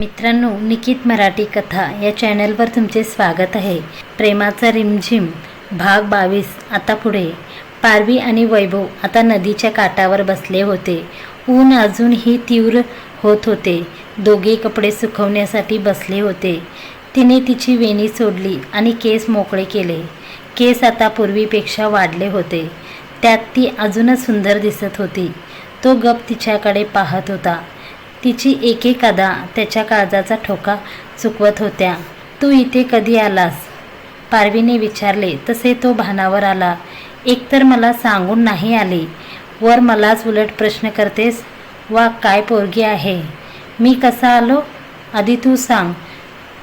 मित्रांनो निकित मराठी कथा या चॅनलवर तुमचे स्वागत आहे. प्रेमाचा रिमझिम भाग बावीस आता पुढे. पारवी आणि वैभव आता नदीच्या काठावर बसले होते. ऊन अजूनही तीव्र होत होते. दोघे कपडे सुकवण्यासाठी बसले होते. तिने तिची वेणी सोडली आणि केस मोकळे केले. केस आता पूर्वीपेक्षा वाढले होते. त्यात ती अजूनच सुंदर दिसत होती. तो गप तिच्याकडे पाहत होता. तिची एक एक अदा त्याच्या काळजाचा ठोका चुकवत होत्या. तू इथे कधी आलास? पारवीने विचारले. तसे तो भानावर आला. एकतर मला सांगून नाही आले. वर मलाच उलट प्रश्न करतेस वा काय पोरगी आहे? मी कसा आलो? आधी तू सांग.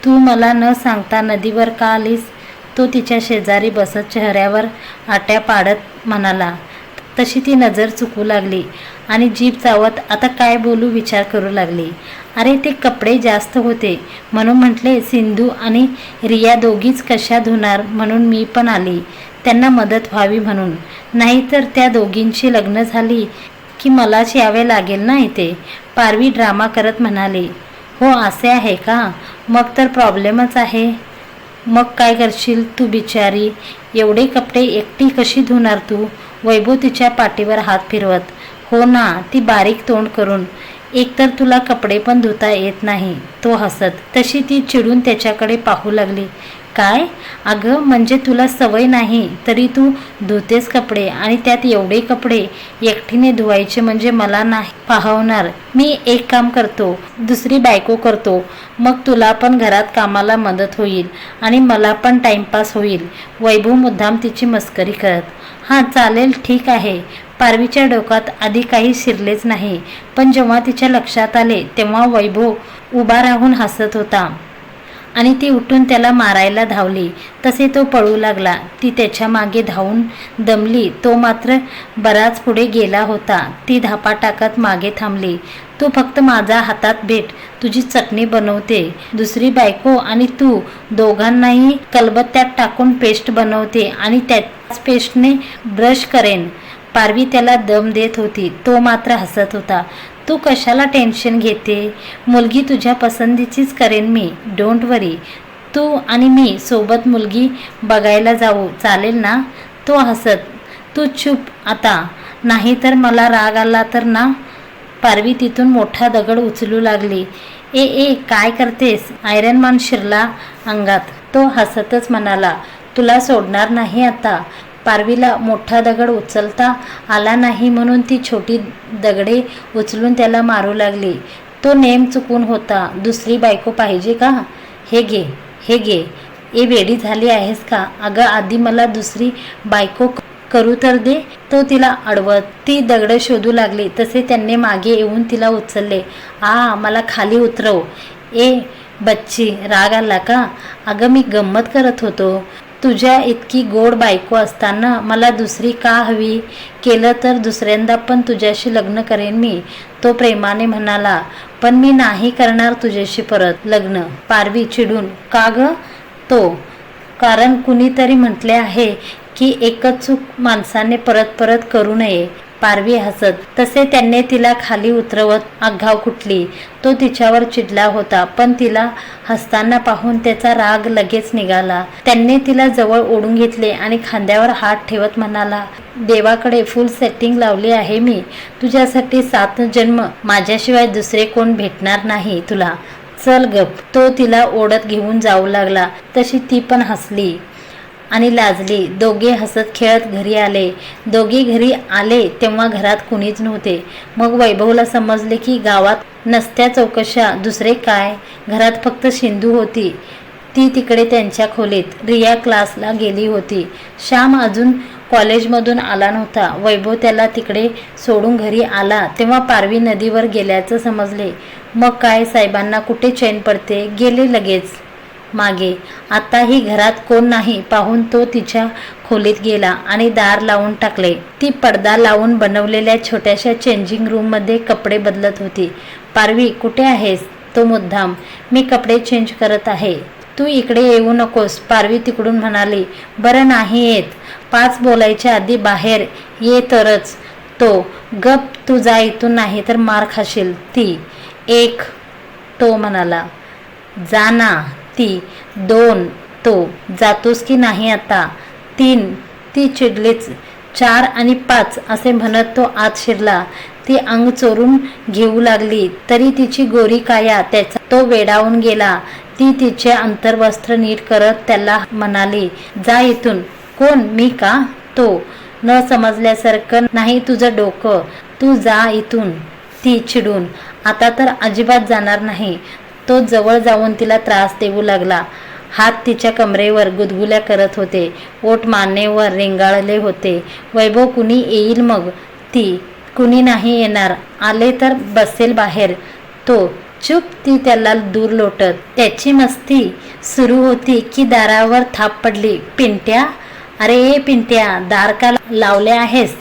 तू मला न सांगता नदीवर का आलीस? तो तिच्या शेजारी बसत चेहऱ्यावर आट्या पाडत म्हणाला. तशी ती नजर चुकू लागली आणि जीभ चावत आता काय बोलू विचार करू लागली. अरे ते कपडे जास्त होते. म्हणून म्हटले सिंधू आणि रिया दोघीच कशा धुणार म्हणून मी पण आली. त्यांना मदत व्हावी म्हणून. नाहीतर त्या दोघींची लग्न झाली की मलाच यावे लागेल ना इथे? पारवी ड्रामा करत म्हणाली. हो असे आहे का? मग तर प्रॉब्लेमच आहे. मग काय करशील तू बिचारी? एवढे कपडे एकटी कशी धुणार तू? वैभव तिच्या पाठीवर हात फिरवत हो ना ती बारीक तोंड करून. एकतर तुला कपडे पण धुता येत नाही. तो हसत तशी ती चिडून त्याच्याकडे पाहू लागली. काय? अगं म्हणजे तुला सवय नाही तरी तू धुतेस कपडे आणि त्यात एवढे कपडे एकटीने धुवायचे म्हणजे मला नाही पाहवणार. मी एक काम करतो दुसरी बायको करतो. मग तुला पण घरात कामाला मदत होईल आणि मला पण टाइमपास होईल. वैभव मुद्दाम तिची मस्करी करत हां चालेल ठीक आहे. पारवीच्या डोक्यात आधी काही शिरलेच नाही. पण जेव्हा तिच्या लक्षात आले तेव्हा वैभव उभा राहून हसत होता. आणि ती उठून त्याला मारायला धावली. तसे तो पळू लागला. ती त्याच्यामागे धावून दमली. तो मात्र बराच पुढे गेला होता. ती धापा टाकत मागे थांबली. तू फक्त माझा हातात भेट. तुझी चटणी बनवते. दुसरी बायको आणि तू दोघांनाही कलबत्त्यात टाकून पेस्ट बनवते आणि त्याच पेस्टने ब्रश करेन. पारवी त्याला दम देत होती. तो मात्र हसत होता. तू कशाला टेन्शन घेते? मुलगी तुझ्या पसंतीचीच करेन मी. डोंट वरी तू आणि मी सोबत मुलगी बघायला जाऊ. चालेल ना? तो हसत तू चुप आता. नाही तर मला राग आला तर ना? पारवी तिथून मोठा दगड उचलू लागली. ए ए काय करतेस? आयरन मान शिरला अंगात. तो हसतच म्हणाला तुला सोडणार नाही आता. पारवीला मोठा दगड उचलता आला नाही म्हणून ती छोटी दगडे उचलून त्याला मारू लागली. तो नेम चुकून होता दुसरी बायको पाहिजे का? हे घे हे घे. ए वेडी झाली आहेस का? अगं आधी मला दुसरी बायको करू तर दे. तो तिला अडवत ती दगड शोधू लागली. तसे त्यांनी मागे येऊन तिला उचलले. आ मला खाली उतरव. ए बच्ची राग आला का? अगं मी गंमत करत होतो. तुझ्या इतकी गोड बायको असताना मला दुसरी का हवी? केलं तर दुसऱ्यांदा पण तुझ्याशी लग्न करेन मी तो प्रेमाने म्हणाला. पण मी नाही करणार तुझ्याशी परत लग्न. पारवी चिडून का ग? तो. कारण कुणीतरी म्हटले आहे की एकच चूक माणसाने परत परत करू नये. पारवी हसत. तसे त्यांनी तिला खाली उतरवत आघाव कुठली. तो तिच्यावर चिडला होता पण तिला हसताना पाहून त्याचा राग लगेच निघाला. त्यांनी तिला जवळ ओढून घेतले आणि खांद्यावर हात ठेवत म्हणाला देवाकडे फुल सेटिंग लावली आहे मी. तुझ्यासाठी सात जन्म माझ्याशिवाय दुसरे कोण भेटणार नाही तुला. चल गप. तो तिला ओढत घेऊन जाऊ लागला. तशी ती पण हसली. आणि लाजली. दोघे हसत खेळत घरी आले. दोघे घरी आले तेव्हा घरात कुणीच नव्हते. मग वैभवला समजले की गावात नसत्या चौकशा. दुसरे काय? घरात फक्त सिंधू होती. ती तिकडे त्यांच्या खोलीत. रिया क्लासला गेली होती. श्याम अजून कॉलेजमधून आला नव्हता. वैभव त्याला तिकडे सोडून घरी आला तेव्हा पारवी नदीवर गेल्याचं समजले. मग काय? साहेबांना कुठे चैन पडते? गेले लगेच. मागे. आताही घरात कोण नाही पाहून तो तिच्या खोलीत गेला आणि दार लावून टाकले. ती पडदा लावून बनवलेल्या छोट्याशा चेंजिंग रूममध्ये कपडे बदलत होती. पारवी कुठे आहेस? तो मुद्दाम मी कपडे चेंज करत आहे. तू इकडे येऊ नकोस पारवी तिकडून म्हणाली. बरं नाही येत. पाच बोलायच्या आधी बाहेर ये तरच. तो गप तू जा इथून नाही तर मार खाशील. ती एक तो म्हणाला. जा ना. ती. दोन. तो. जातोस की नाही आता? तीन. ती चिडलीच. चार आणि पाच असे म्हणत तो आत शिरला. ती अंग चोरून घेऊ लागली. तरी तिची गोरी काया त्याचा तो वेडावून गेला. ती तिचे अंतर्वस्त्र नीट करत त्याला म्हणाली जा इथून. कोण? मी का? तो. न समजल्यासारखं नाही तुझं डोकं. तू जा इथून. ती चिडून आता तर अजिबात जाणार नाही. तो जवळ जाऊन तिला त्रास देऊ लागला. हात तिच्या कमरेवर गुदगुल्या करत होते. ओट मानेवर रेंगाळले होते. वैभव कुणी येईल मग? ती कुणी नाही येणार. आले तर बसेल बाहेर. तो चुप ती त्याला दूर लोटत. त्याची मस्ती सुरू होती की दारावर थाप पडली. पिंट्या? अरे ए पिंट्या दार का लावले आहेस?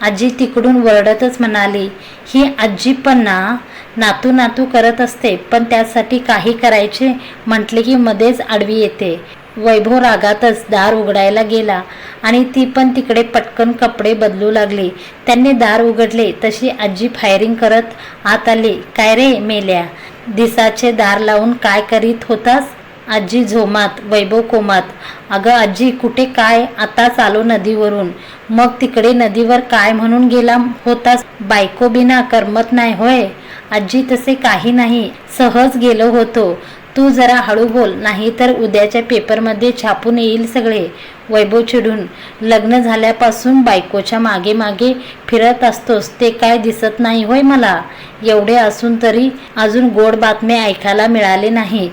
आजी तिकडून वरडतच म्हणाली. ही आजी पण ना? नातू नातू करत असते पण त्यासाठी काही करायचे म्हटले की मध्येच आडवी येते. वैभव रागातच दार उघडायला गेला आणि ती पण तिकडे पटकन कपडे बदलू लागली. त्यांनी दार उघडले तशी आजी फायरिंग करत आत आली. काय रे मेल्या दिसाचे दार लावून काय करीत होतास? आजी झोमात वैभव कोमात. अगं आजी कुठे काय? आता चालो नदीवरून. मग तिकडे नदीवर काय म्हणून गेला होतास? बायको बिना करमत नाही होय? आजी तसे काही नाही सहज गेलो होतो. तू जरा हळू बोल नाही तर उद्याच्या पेपरमध्ये छापून येईल सगळे. वैभव चिडून लग्न झाल्यापासून बायकोच्या मागे मागे फिरत असतोस ते काय दिसत नाही होय मला. एवढे असून तरी अजून गोड बातमी ऐकायला मिळाले नाही.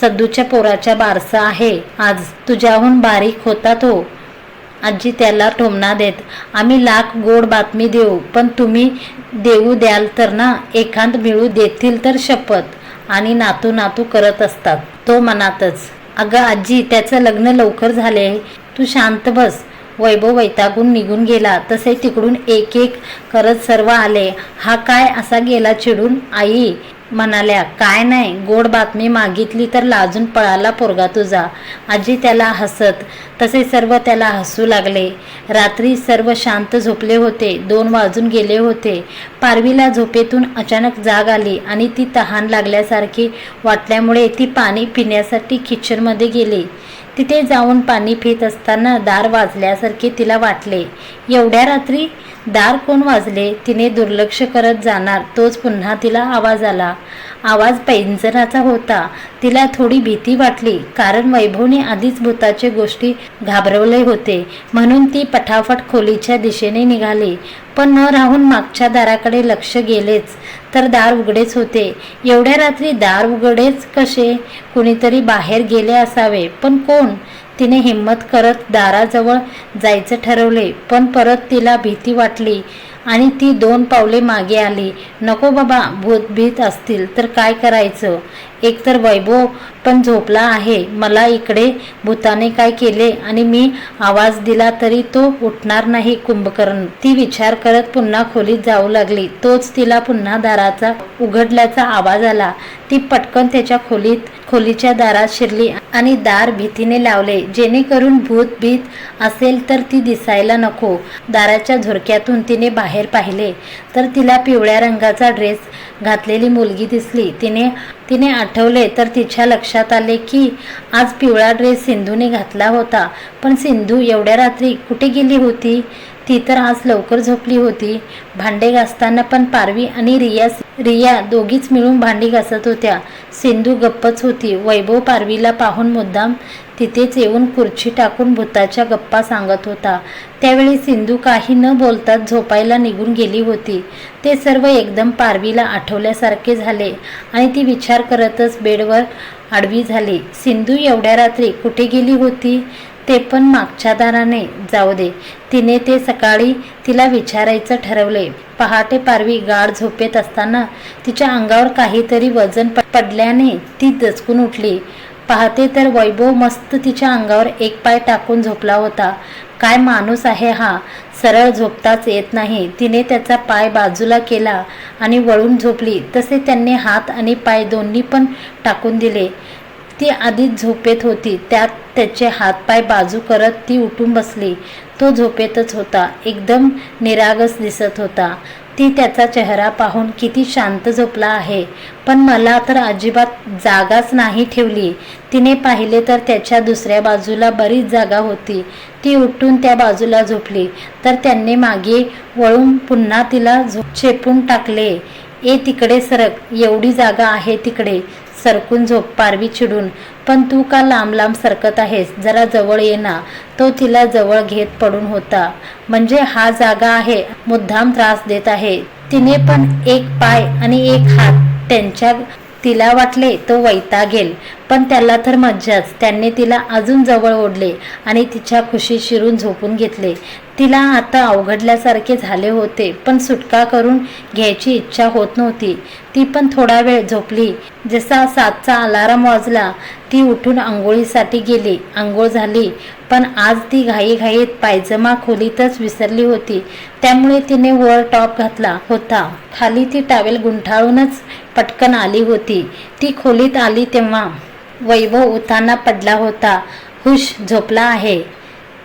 सद्दूच्या पोराच्या बारसा आहे. आज तुझ्याहून बारीक होता तो. आजी त्याला टोमणा देत आम्ही लाख गोड बातमी देऊ पण तुम्ही देऊ द्याल तर ना एखाद मिळू देतील तर शपथ. आणि नातू नातू करत असतात तो मनातच. अगं आजी त्याचं लग्न लवकर झाले तू शांत बस. वैभव वैतागून निघून गेला तसे तिकडून एक एक करत सर्व आले. हा काय असा गेला चिडून? आई म्हणाल्या काय नाही गोड बातमी मागितली तर लाजून पळाला पोरगा तुझा. आजी त्याला हसत तसे सर्व त्याला हसू लागले. रात्री सर्व शांत झोपले होते दोन वाजून गेले होते. पारवीला झोपेतून अचानक जाग आली आणि ती तहान लागल्यासारखी वाटल्यामुळे ती पाणी पिण्यासाठी किचनमध्ये गेली. तिथे जाऊन पाणी पित असताना दार वाजल्यासारखे तिला वाटले. एवढ्या रात्री दार कोण वाजले? तिने दुर्लक्ष करत जाणार तोच पुन्हा तिला आवाज आला. आवाज पैंजणाचा होता. तिला थोडी भीती वाटली कारण वैभवने आधीच भूताचे गोष्टी घाबरवले होते. म्हणून ती पटाफट खोलीच्या दिशेने निघाली. पण न राहून मागच्या दाराकडे लक्ष गेलेच तर दार उघडेच होते. एवढ्या रात्री दार उघडेच कसे? कुणीतरी बाहेर गेले असावे. पण कोण? तिने हिंमत करत दाराजवळ जायचं ठरवले पण परत तिला भीती वाटली. आणि ती दोन पावले मागे आली. नको बाबा भूत भीत असतील तर काय करायचं? एकतर वैभव पण झोपला आहे. मला इकडे भूताने काय केले आणि मी आवाज दिला तरी तो उठणार नाही कुंभकर्ण. ती विचार करत पुन्हा खोलीत जाऊ लागली. तोच तिला पुन्हा दाराचा उघडल्याचा आवाज आला. ती पटकन त्याच्या खोलीत खोलीच्या दारात शिरली आणि दार भीतीने लावले. जेणेकरून भूत भीत असेल तर ती दिसायला नको. दाराच्या झुरक्यातून तिने बाहेर पाहिले तर तिला पिवळ्या रंगाचा ड्रेस घातलेली मुलगी दिसली. तिने तिने आठवले तर तिच्या लक्षात आले की आज पिवळा ड्रेस सिंधूने घातला होता. पण सिंधू एवढ्या रात्री कुठे गेली होती? ती तर आज लवकर झोपली होती. भांडे घासताना पण पारवी आणि रिया रिया दोघीच मिळून भांडी घासत होत्या. सिंधू गप्पच होती. वैभव पारवीला पाहून मुद्दाम तिथेच येऊन खुर्ची टाकून भूताच्या गप्पा सांगत होता. त्यावेळी सिंधू काही न बोलताच झोपायला निघून गेली होती. ते सर्व एकदम पारवीला आठवल्यासारखे झाले आणि ती विचार करतच बेडवर आडवी झाली. सिंधू एवढ्या रात्री कुठे गेली होती? ते पण मागच्या दाराने. जाऊ दे. तिने ते सकाळी तिला विचारायचं ठरवले. पहाटे पारवी गाढ झोपेत असताना तिच्या अंगावर काहीतरी वजन पडल्याने ती दचकून उठली. पाहते तर वैभव मस्त तिच्या अंगावर एक पाय टाकून झोपला होता. काय माणूस आहे हा? सरळ झोपताच येत नाही. तिने त्याचा पाय बाजूला केला आणि वळून झोपली. तसे त्यांनी हात आणि पाय दोन्ही पण टाकून दिले. ती आधीच झोपेत होती. त्यात त्याचे हातपाय बाजू करत ती उठून बसली. तो झोपेतच होता. एकदम निरागस दिसत होता. ती त्याचा चेहरा पाहून किती शांत झोपला आहे. पण मला तर अजिबात जागाच नाही ठेवली. तिने पाहिले तर त्याच्या दुसऱ्या बाजूला बरीच जागा होती. ती उठून त्या बाजूला झोपली. तर त्यांनी मागे वळून पुन्हा तिला झोप चेपून टाकले. ए तिकडे सरक. एवढी जागा आहे तिकडे. सरकून झोप पारवी चिडून पण तू का लांब लांब सरकत आहेस? जरा जवळ ये ना. तो तिला जवळ घेत पडून होता. म्हणजे हा जागा आहे मुद्दाम त्रास देत आहे. तिने पण एक पाय आणि एक हात त्यांच्या तिला वाटले तो वैतागेल. पण त्याला तर मज्जाच. त्यांनी तिला अजून जवळ ओढले आणि तिच्या खुशी शिरून झोपून घेतले. तिला आता अवघडल्यासारखे झाले होते पण सुटका करून घ्यायची इच्छा होत नव्हती. ती पण थोडा वेळ झोपली. जसा सातचा अलाराम वाजला ती उठून आंघोळीसाठी गेली. आंघोळ झाली पण आज ती घाईघाईत पायजमा खोलीतच विसरली होती. त्यामुळे तिने वर टॉप घातला होता. खाली ती टावेल गुंठाळूनच पटकन आली होती. ती खोलीत आली तेव्हा वैभव उताना पडला होता. हुश झोपला आहे.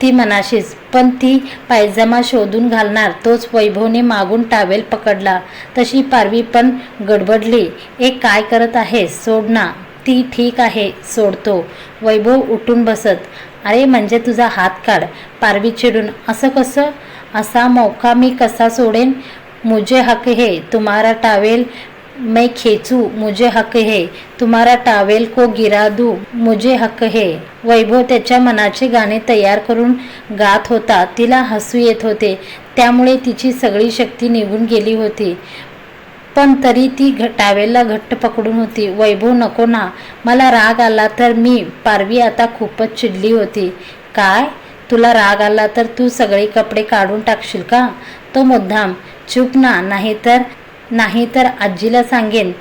ती मनाशीच पण ती पायजमा शोधून घालणार तोच वैभवने मागून टावेल पकडला. तशी पारवी पण गडबडली. एक काय करत आहे? सोड ना. ती ठीक आहे सोडतो. वैभव उठून बसत अरे म्हणजे तुझा हात काढ. पारवी चिडून असं कसं? असा मौका मी कसा सोडेन? मुझे हक हे तुम्हारा टावेल मैं खेचू मुझे हक है। तुम्हारा टावेल को गिरा दू मुझे हक है। वैभव त्याच्या मनाचे गाणे तयार करून गात होता. तिला हसू येत होते. त्यामुळे तिची सगळी शक्ती निघून गेली होती. पण तरी ती घ टावेलला घट्ट पकडून होती. वैभव नको ना. मला राग आला तर मी पारवी आता खूपच चिडली होती. काय? तुला राग आला तर तू सगळे कपडे काढून टाकशील का? तो मुद्दाम. चूप ना. नाहीतर नाहीतर आजीला सांगेन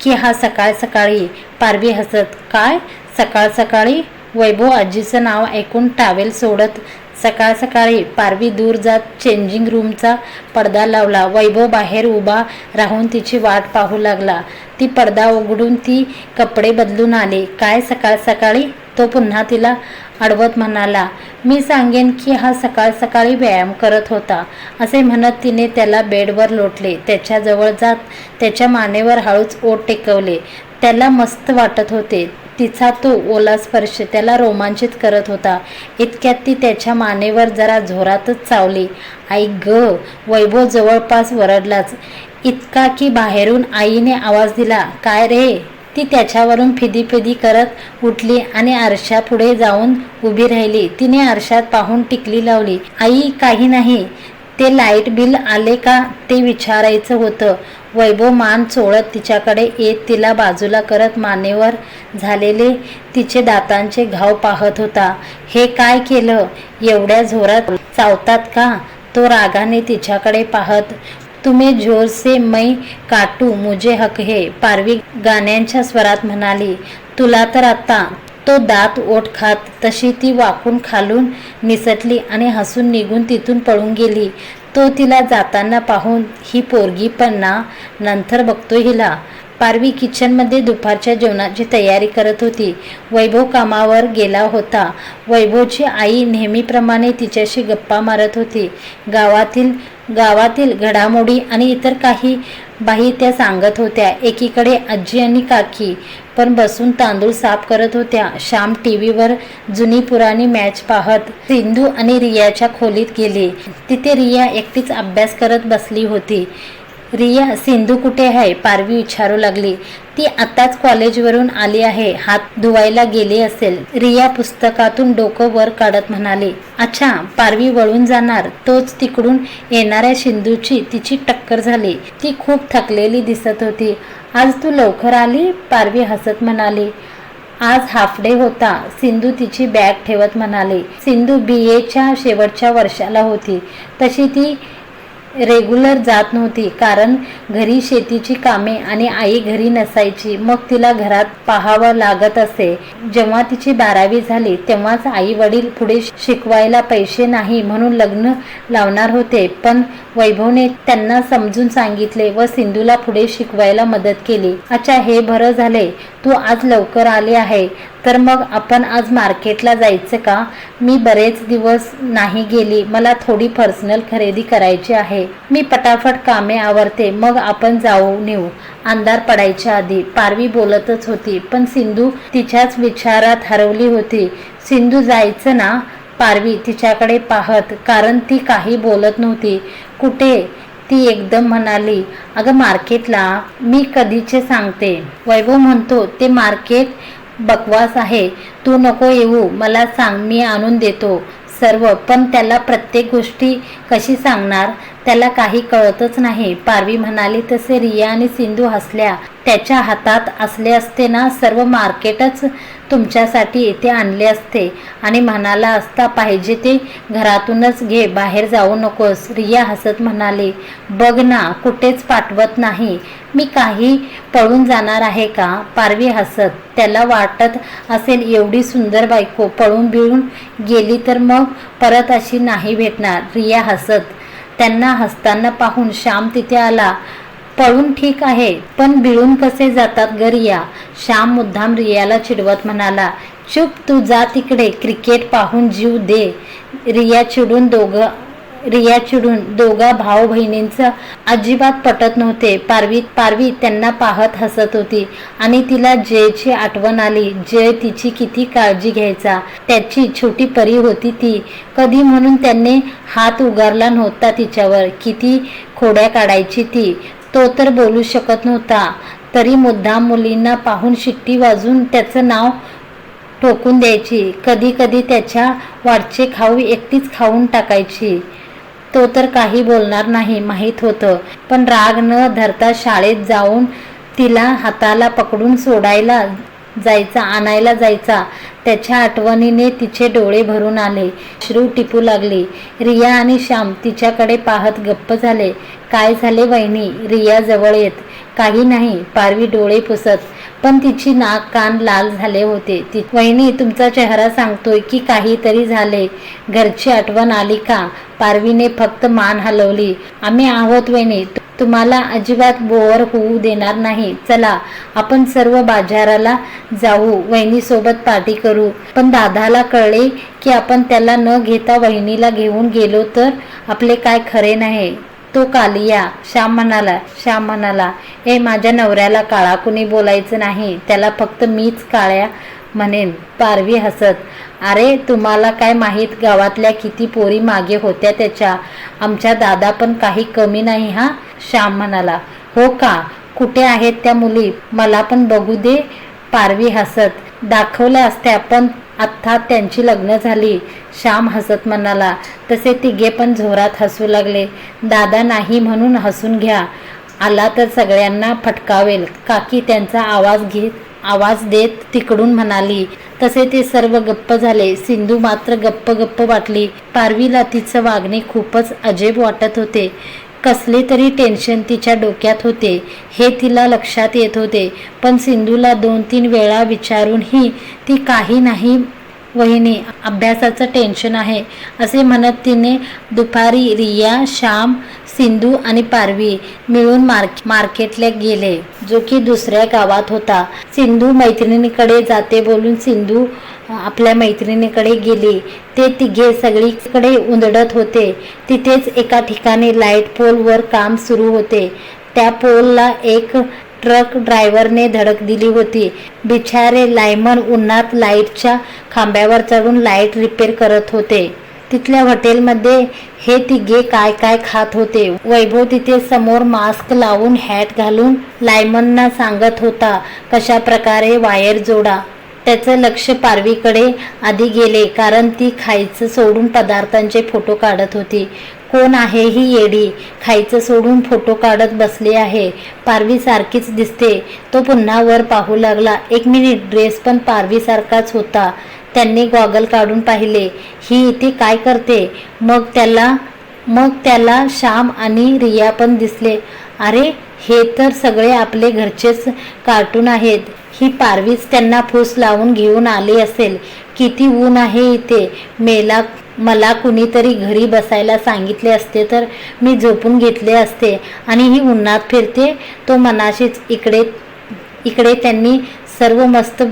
की हा सकाळ सकाळी पारवी हसत काय? सकाळ सकाळी? वैभव आजीचं नाव ऐकून टावेल सोडत सकाळ सकाळी पारवी दूर जात चेंजिंग रूमचा पडदा लावला. वैभव बाहेर उभा राहून तिची वाट पाहू लागला. ती पडदा उघडून ती कपडे बदलून आले. काय सकाळ सकाळी? तो पुन्हा तिला अडवत म्हणाला मी सांगेन की हा सकाळ सकाळी व्यायाम करत होता. असे म्हणत तिने त्याला बेडवर लोटले. त्याच्याजवळ जात त्याच्या मानेवर हळूच ओट टेकवले. त्याला मस्त वाटत होते. तिचा तो ओला स्पर्श त्याला रोमांचित करत होता. इतक्यात ती त्याच्या मानेवर जरा झोरातच चावली. आई ग वैभव जवळपास वरडलाच. इतका की बाहेरून आईने आवाज दिला काय रे? ती त्याच्यावरून फिदी फिदी करत उठली आणि आरशापुढे जाऊन उभी राहिली. तिने आरशात पाहून टिकली लावली. आई काही नाही. ते लाइट बिल आले का ते विचारायचं होतं. वैभव मान चोळत तिच्याकडे येत तिला बाजूला करत मानेवर झालेले तिचे दातांचे घाव पाहत होता. हे काय केलं? एवढ्या जोरात चावतात का तो रागाने तिच्याकडे पाहत तुम्ही जोर से मै काटू मुझे हक हे पारवी गाण्यांच्या स्वरात म्हणाली तुला तर आता तो दात ओठ खात तशी ती वाकून खालून निसटली आणि हसून निघून तिथून पळून गेली. तो तिला जाताना पाहून ही पोरगी पण ना नंतर बघतो हिला. पारवी किचनमध्ये दुपारच्या जेवणाची तयारी करत होती. वैभव कामावर गेला होता. वैभवची आई नेहमीप्रमाणे तिच्याशी गप्पा मारत होती. गावातील गावातील घडामोडी आणि इतर काही बाही त्या सांगत होत्या. एकीकडे आजी आणि काकी पण बसून तांदूळ साफ करत होत्या. श्याम टी व्हीवर जुनी पुराणी मॅच पाहत सिंधू आणि रियाच्या खोलीत गेली. तिथे रिया एकटीच अभ्यास करत बसली होती. रिया सिंधू कुठे आहे? पारवी विचारू लागली. ती आताच कॉलेजवरून आली आहे. हात धुवायला गेली असेल. रिया पुस्तकातून डोकं वर काढत म्हणाली अच्छा पारवी वळून जाणार. तोच तिकडून येणाऱ्या सिंधूची तिची टक्कर झाली. ती खूप थकलेली दिसत होती. आज तू लवकर आली? पारवी हसत म्हणाली. आज हाफ डे होता. सिंधू तिची बॅग ठेवत म्हणाली. सिंधू बी. एच्या शेवटच्या वर्षाला होती. तशी ती रेग्युलर जात नव्हती. कारण घरी शेतीची कामे आणि आई घरी नसायची. मग तिला घरात पाहावं लागत असे. जेव्हा तिची बारावी झाली तेव्हाच आई वडील पुढे शिकवायला पैसे नाही म्हणून लग्न लावणार होते. पण वैभवने त्यांना समजून सांगितले व सिंधूला पुढे शिकवायला मदत केली. अच्छा हे बरं झाले. तू आज लवकर आली आहे तर मग आपण आज मार्केटला जायचं का? मी बरेच दिवस नाही गेली मला थोडी पर्सनल खरेदी करायची आहे. मी पटाफट कामे आवरते मग आपण जाऊ नेऊ. अंधार पडायच्या आधी पारवी बोलतच होती पण सिंधू तिच्याच विचारात हरवली होती. सिंधू जायचं ना? पारवी तिच्याकडे पाहत कारण ती काही बोलत नव्हती. कुठे? ती एकदम म्हणाली अगं मार्केटला मी कधीचे सांगते. वैभव म्हणतो ते मार्केट बकवास आहे तू नको येऊ मला सांग मी आणून देतो सर्व पण त्याला प्रत्येक गोष्टी कशी सांगणार? त्याला काही कळतच नाही. पारवी म्हणाली तसे रिया आणि सिंधू हसल्या. त्याच्या हातात असले असते ना सर्व मार्केटच तुमच्यासाठी येथे आणले असते. आणि म्हणाला असता पाहिजे ते घरातूनच घे बाहेर जाऊ नकोस. रिया हसत म्हणाली बघ ना कुठेच पाठवत नाही. मी काही पळून जाणार आहे का? पारवी हसत त्याला वाटत असेल एवढी सुंदर बायको. पळून बिळून गेली तर मग परत अशी नाही भेटणार. रिया हसत त्यांना हसताना पाहून श्याम तिथे आला. पळून ठीक आहे पण बिळून कसे जातात ग रिया? श्याम मुद्दाम रियाला चिडवत म्हणाला. चुप तू जा तिकडे क्रिकेट पाहून जीव दे. रिया चिडून दोघं रिया चिडून दोघा भाऊ बहिणींचं अजिबात पटत नव्हते. पारवी पारवी त्यांना पाहत हसत होती आणि तिला जयची आठवण आली. जय तिची किती काळजी घ्यायचा? त्याची छोटी परी होती ती. कधी म्हणून त्यांनी हात उगारला नव्हता तिच्यावर. किती खोड्या काढायची ती. तो तर बोलू शकत नव्हता. तरी मुद्दाम मुलींना पाहून शिट्टी वाजून त्याचं नाव ठोकून द्यायची. कधी कधी त्याच्या वाटचे खाऊ एकटीच खाऊन टाकायची. तो तर काही बोलणार नाही माहीत होतं. पण राग न धरता शाळेत जाऊन तिला हाताला पकडून सोडायला जायचा आणायला जायचा. त्याच्या आठवणीने तिचे डोळे भरून आले. श्रू टिपू लागले. रिया आणि श्याम तिच्याकडे पाहत गप्प झाले. काय झाले वहिनी? रिया जवळ येत. काही नाही. पारवी डोळे पुसत. पण तिची नाक कान लाल झाले होते. ती वहिनी तुमचा चेहरा सांगतोय की काहीतरी झाले. घरची आठवण आली का पारवीने फक्त मान हलवली. आम्ही आहोत वहिनी. तुम्हाला अजिबात बोअर होऊ देणार नाही. चला. आपण सर्व बाजाराला जाऊ वहिनीसोबत पार्टी करू. पण दादाला कळले की आपण त्याला न घेता वहिनीला घेऊन गेलो तर आपले काय खरे नाही. तो कालिया श्याम म्हणाला श्याम म्हणाला ए माझ्या नवऱ्याला काळा कुणी बोलायचं नाही. त्याला फक्त मीच काळ्या म्हणेन. पारवी हसत अरे तुम्हाला काय माहीत गावातल्या किती पोरी मागे होत्या त्याच्या? आमच्या दादा पण काही कमी नाही हा? श्याम म्हणाला हो का? कुठे आहेत त्या मुली? मला पण बघू दे. पारवी हसत दाखवल्या असत्या पण आत्ता त्यांची लग्न झाली. श्याम हसत म्हणाला तसे तिघे पण झोरात हसू लागले. दादा नाही म्हणून हसून घ्या. आला तर सगळ्यांना फटकावेल. काकी त्यांचा आवाज घेत आवाज देत तिकडून म्हणाली तसे ते सर्व गप्प झाले. सिंधू मात्र गप्प गप्प वाटली. पारवीला तिचं वागणे खूपच अजेब वाटत होते. कसले तरी टेन्शन तिच्या डोक्यात होते. हे तिला लक्षात येत होते. पण सिंधूला दोन तीन वेळा विचारूनही ती काही नाही वहिनी अभ्यासाचं टेन्शन आहे असे म्हणत तिने दुपारी रिया श्याम सिंधू आणि पारवी मिळून मार्क मार्केटला गेले. जो की दुसऱ्या गावात होता. सिंधू मैत्रिणीकडे जाते बोलून सिंधू आपल्या मैत्रिणीकडे गेली. ते तिघे सगळीकडे उंदडत होते. तिथेच एका ठिकाणी लाइट पोलवर काम सुरू होते. त्या पोलला एक ट्रक ड्रायव्हरने धडक दिली होती. बिचारे लायमन उन्हात लाईटच्या खांब्यावर चढून लाइट रिपेअर करत होते. तिथल्या हॉटेलमध्ये हे तिघे काय काय खात होते. वैभव तिथे समोर मास्क लावून हॅट घालून लायमनना सांगत होता कशा प्रकारे वायर जोडा. त्याचं लक्ष पारवीकडे आधी गेले कारण ती खायचं सोडून पदार्थांचे फोटो काढत होती. कोण आहे ही येडी? खायचं सोडून फोटो काढत बसली आहे. पारवी सारखीच दिसते. तो पुन्हा वर पाहू लागला. एक मिनिट ड्रेस पण पारवीसारखाच होता. त्यांनी गॉगल काढून पाहिले ही इथे काय करते? मग त्याला मग त्याला श्याम आणि रिया पण दिसले. अरे हे तर सगळे आपले घरचेच कार्टून आहेत. ही पारवीच त्यांना फूस लावून घेऊन आली असेल. किती ऊन आहे इथे. मेला मला कुणीतरी घरी बसायला सांगितले असते तर मी झोपून घेतले असते आणि ही उन्हात फिरते. तो मनाशीच इकडे इकडे त्यांनी सर्व मस्त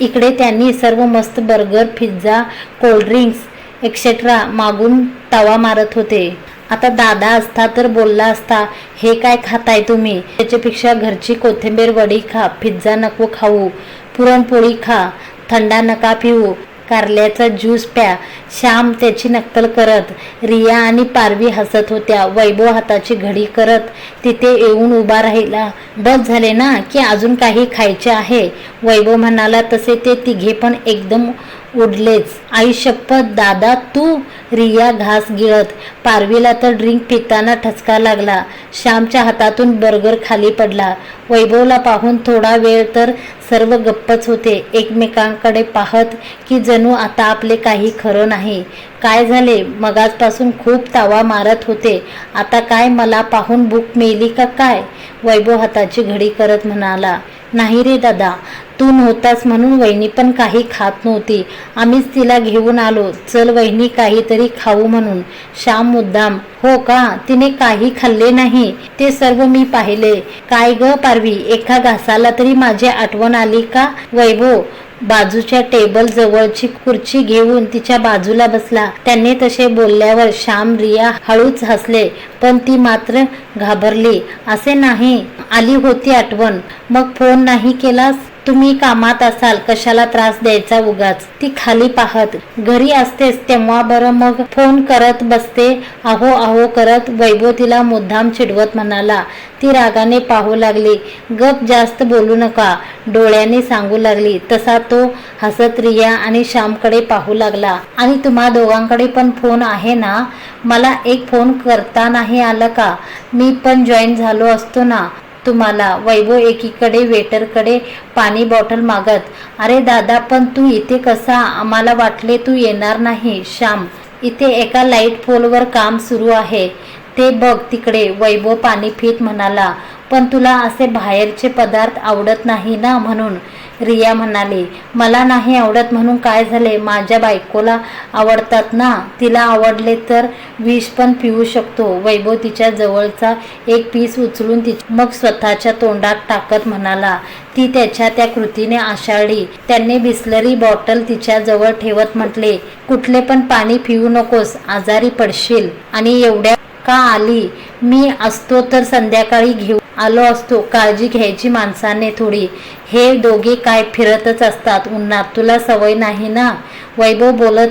इकडे त्यांनी सर्व मस्त बर्गर पिझ्झा कोल्ड्रिंक्स एक्सेट्रा मागून तवा मारत होते. आता दादा असता तर बोलला असता हे काय खाताय तुम्ही? त्याच्यापेक्षा घरची कोथिंबीर वडी खा पिझ्झा नको खाऊ पुरणपोळी खा थंडा नका पिऊ. कारल्याचा ज्यूस प्या. श्याम त्याची नक्कल करत. रिया आणि पारवी हसत होत्या. वैभव हाताची घडी करत तिथे येऊन उभा राहिला. बस झाले ना की अजून काही खायचे आहे? वैभव म्हणाला तसे ते तिघे पण एकदम उडलेच आई शपथ दादा तू रिया घास गिळत. पारवीला तर ड्रिंक पिताना ठसका लागला. श्यामच्या हातातून बर्गर खाली पडला. वैभवला पाहून थोडा वेळ तर सर्व गप्पच होते. एकमेकांकडे पाहत की जणू आता आपले काही खरं नाही. काय झाले? मगाजपासून खूप तावा मारत होते. आता काय? मला पाहून भूक मेली का काय? वैभव हाताची घडी करत म्हणाला नाही रे दादा. तू नव्हतास म्हणून वहिनी पण काही खात नव्हती. आम्हीच तिला घेऊन आलो. चल वहिनी काहीतरी खाऊ म्हणून. श्याम मुद्दाम हो का? तिने काही खाल्ले नाही. ते सर्व मी पाहिले. काय ग पारवी? एका घासाला तरी माझी आठवण आली का? वैभव बाजूच्या टेबल जवळची खुर्ची घेऊन तिच्या बाजूला बसला. त्यांनी तसे बोलल्यावर श्याम रिया हळूच हसले पण ती मात्र घाबरली. असे नाही. आली होती आठवण. मग फोन नाही केलास? तुम्ही कामात असाल कशाला त्रास द्यायचा उगाच? ती खाली पाहत घरी असतेस तेव्हा बरं मग फोन करत बसते अहो आहो करत वैभव तिला मुद्दाम चिडवत म्हणाला. ती रागाने पाहू लागली गप जास्त बोलू नका डोळ्याने सांगू लागली. तसा तो हसत रिया आणि श्यामकडे पाहू लागला. आणि तुम्हा दोघांकडे पण फोन आहे ना? मला एक फोन करता नाही आलं का? मी पण जॉईन झालो असतो ना? तुम्हाला वैभव एकीकडे वेटरकडे पाणी बॉटल मागत अरे दादा पण तू इथे कसा? आम्हाला वाटले तू येणार नाही. श्याम इथे एका लाइट पोलवर काम सुरू आहे. ते बघ तिकडे वैभव पाणी पित म्हणाला पण तुला असे बाहेरचे पदार्थ आवडत नाही ना म्हणून? रिया म्हणाली मला नाही आवडत म्हणून काय झाले? माझ्या बायकोला आवडतात ना? तिला आवडले तर विष पण पिऊ शकतो. वैभव तिच्या जवळचा एक पीस उचलून ति मग स्वतःच्या तोंडात टाकत म्हणाला ती त्याच्या त्या कृतीने आषाढी. त्यांनी बिस्लरी बॉटल तिच्या जवळ ठेवत म्हटले कुठले पण पाणी पिऊ नकोस आजारी पडशील आणि एवढ्या का आली? मी असतो तर संध्याकाळी घेऊ आलो असतो. काळजी घ्यायची माणसाने थोडी. हे दोघे काय फिरतच असतात. उन्हात तुला सवय नाही ना? वैभव बोलत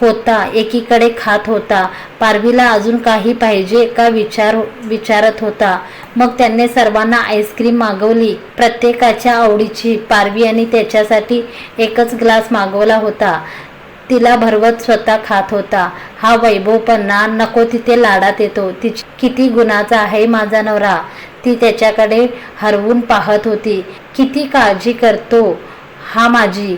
होता. एकीकडे खात होता. पारवीला अजून काही पाहिजे का विचार विचारत होता. मग त्यांनी सर्वांना आईस्क्रीम मागवली. प्रत्येकाच्या आवडीची. पारवी आणि त्याच्यासाठी एकच ग्लास मागवला होता. तिला भरवत स्वतः खात होता. हा वैभव नको तिथे लाडात येतो. तिची किती गुणाचा आहे माझा नवरा. ती त्याच्याकडे हरवून पाहत होती. किती काळजी करतो हा माझी.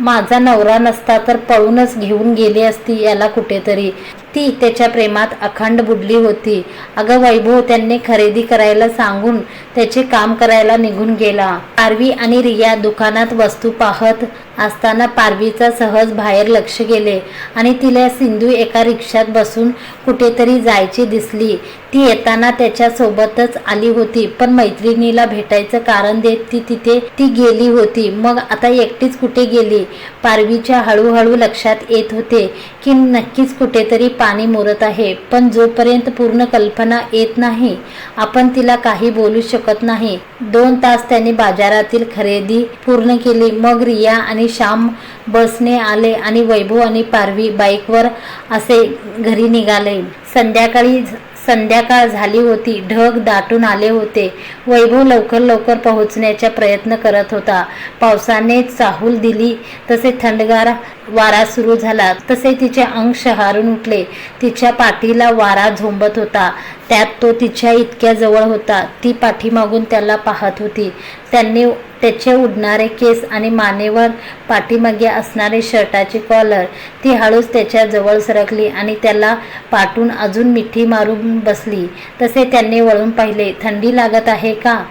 माझा नवरा नसता तर पळूनच घेऊन गेली असती याला कुठेतरी. ती त्याच्या प्रेमात अखंड बुडली होती. अगं वैभव त्यांनी खरेदी करायला सांगून त्याचे काम करायला निघून गेला. पारवी आणि रिया दुकानात वस्तू पाहत असताना पारवीचा सहज बाहेर लक्ष गेले आणि तिला सिंधू एका रिक्षात बसून कुठेतरी जायची दिसली. ती येताना त्याच्यासोबतच आली होती पण मैत्रिणीला भेटायचं कारण देत ती तिथे ती गेली होती. मग आता एकटीच कुठे गेली? पारवीच्या हळूहळू लक्षात येत होते की नक्कीच कुठेतरी पाणी मुरत आहे पण जोपर्यंत पूर्ण कल्पना येत नाही आपण तिला काही बोलू शकत नाही. दोन तास त्यांनी बाजारातील खरेदी पूर्ण केली. मग रिया आणि श्याम बसने आले आणि वैभव आणि पारवी बाईकवर असे घरी निघाले. संध्याकाळी संध्याकाळ झाली होती. ढग दाटून आले होते. वैभव लवकर लवकर पोहोचण्याचा प्रयत्न करत होता. पावसाने चाहूल दिली. तसे थंडगार वारा सुरू झाला. तसे तिचे अंग शहारून उठले. तिच्या पाठीला वारा झोंबत होता. त्यात तो तिच्या इतक्या जवळ होता. ती पाठीमागून त्याला पाहत होती. त्यांनी त्याचे उडणारे केस आणि मानेवर पाठीमागे असणारे शर्टाची कॉलर ती हळूच त्याच्याजवळ सरकली आणि त्याला पाठून अजून मिठी मारून बसली. तसे त्यांनी वळून पाहिले थंडी लागत आहे का?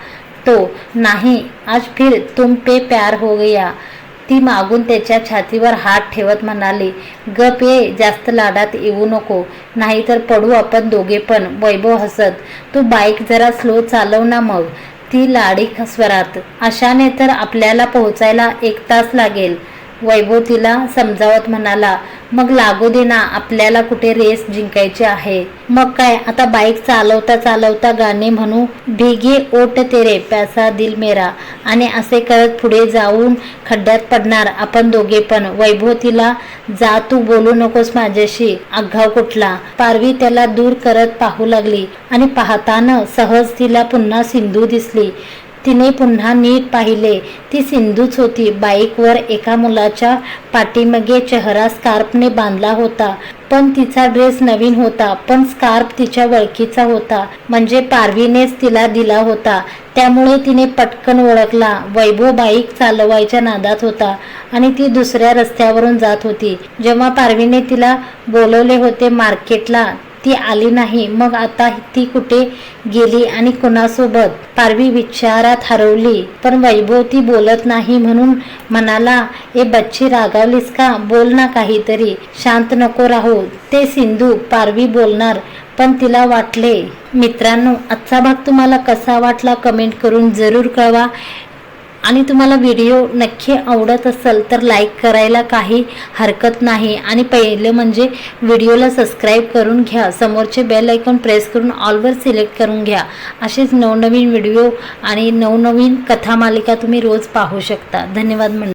तो नाही. आज फिर तुम पे प्यार हो गया. ती मागून त्याच्या छातीवर हात ठेवत म्हणाली गप ये जास्त लाडात येऊ नको. नाहीतर पडू आपण दोघे पण. वैभव हसत तू बाईक जरा स्लो चालव ना मग. ती लाडी स्वरात अशाने तर आपल्याला पोहोचायला एक तास लागेल. वैभव तिला समजावत म्हणाला मग लागू दे ना आपल्याला कुठे रेस जिंकायची आहे. मग काय आता बाईक चालवता चालवता गाणे म्हणू भीगे ओट तेरे प्यासा दिल मेरा. आणि असे करत पुढे जाऊन खड्ड्यात पडणार आपण दोघे पण. वैभव तिला जा तू बोलू नकोस माझ्याशी आघाव कुठला? पारवी त्याला दूर करत पाहू लागली आणि पाहताना सहज तिला पुन्हा सिंधू दिसली. तिने पुन्हा नीट पाहिले. ती सिंधूच होती. बाईकवर एका मुलाच्या पाठीमागे चेहरा स्कार्फने बांधला होता. पण तिचा ड्रेस नवीन होता. पण स्कार्फ तिच्या वळखीचा होता. म्हणजे पारवीनेच तिला दिला होता. त्यामुळे तिने पटकन ओळखला. वैभव बाईक चालवायच्या नादात होता आणि ती दुसऱ्या रस्त्यावरून जात होती. जेव्हा पारवीने तिला बोलवले होते मार्केटला ती आली नाही. मग आता ती कुठे गेली आणि कुणासोबत? पारवी विचारात हरवली. पण वैभव ती बोलत नाही म्हणून म्हणाला ए बच्ची रागावलीस का? बोल ना काहीतरी. शांत नको राहू. ते सिंधू पारवी बोलणार. पण तिला वाटले. मित्रांनो आजचा भाग तुम्हाला कसा वाटला कमेंट करून जरूर कळवा. आणि तुम्हाला व्हिडिओ नक्की आवडत असेल तर लाईक करायला काही हरकत नाही. आणि पहिले म्हणजे व्हिडिओला सबस्क्राईब करून घ्या. समोरचे बेल ऐकून प्रेस करून ऑलवर सिलेक्ट करून घ्या. असेच नवनवीन व्हिडिओ आणि नवनवीन कथा मालिका तुम्ही रोज पाहू शकता. धन्यवाद मंडळी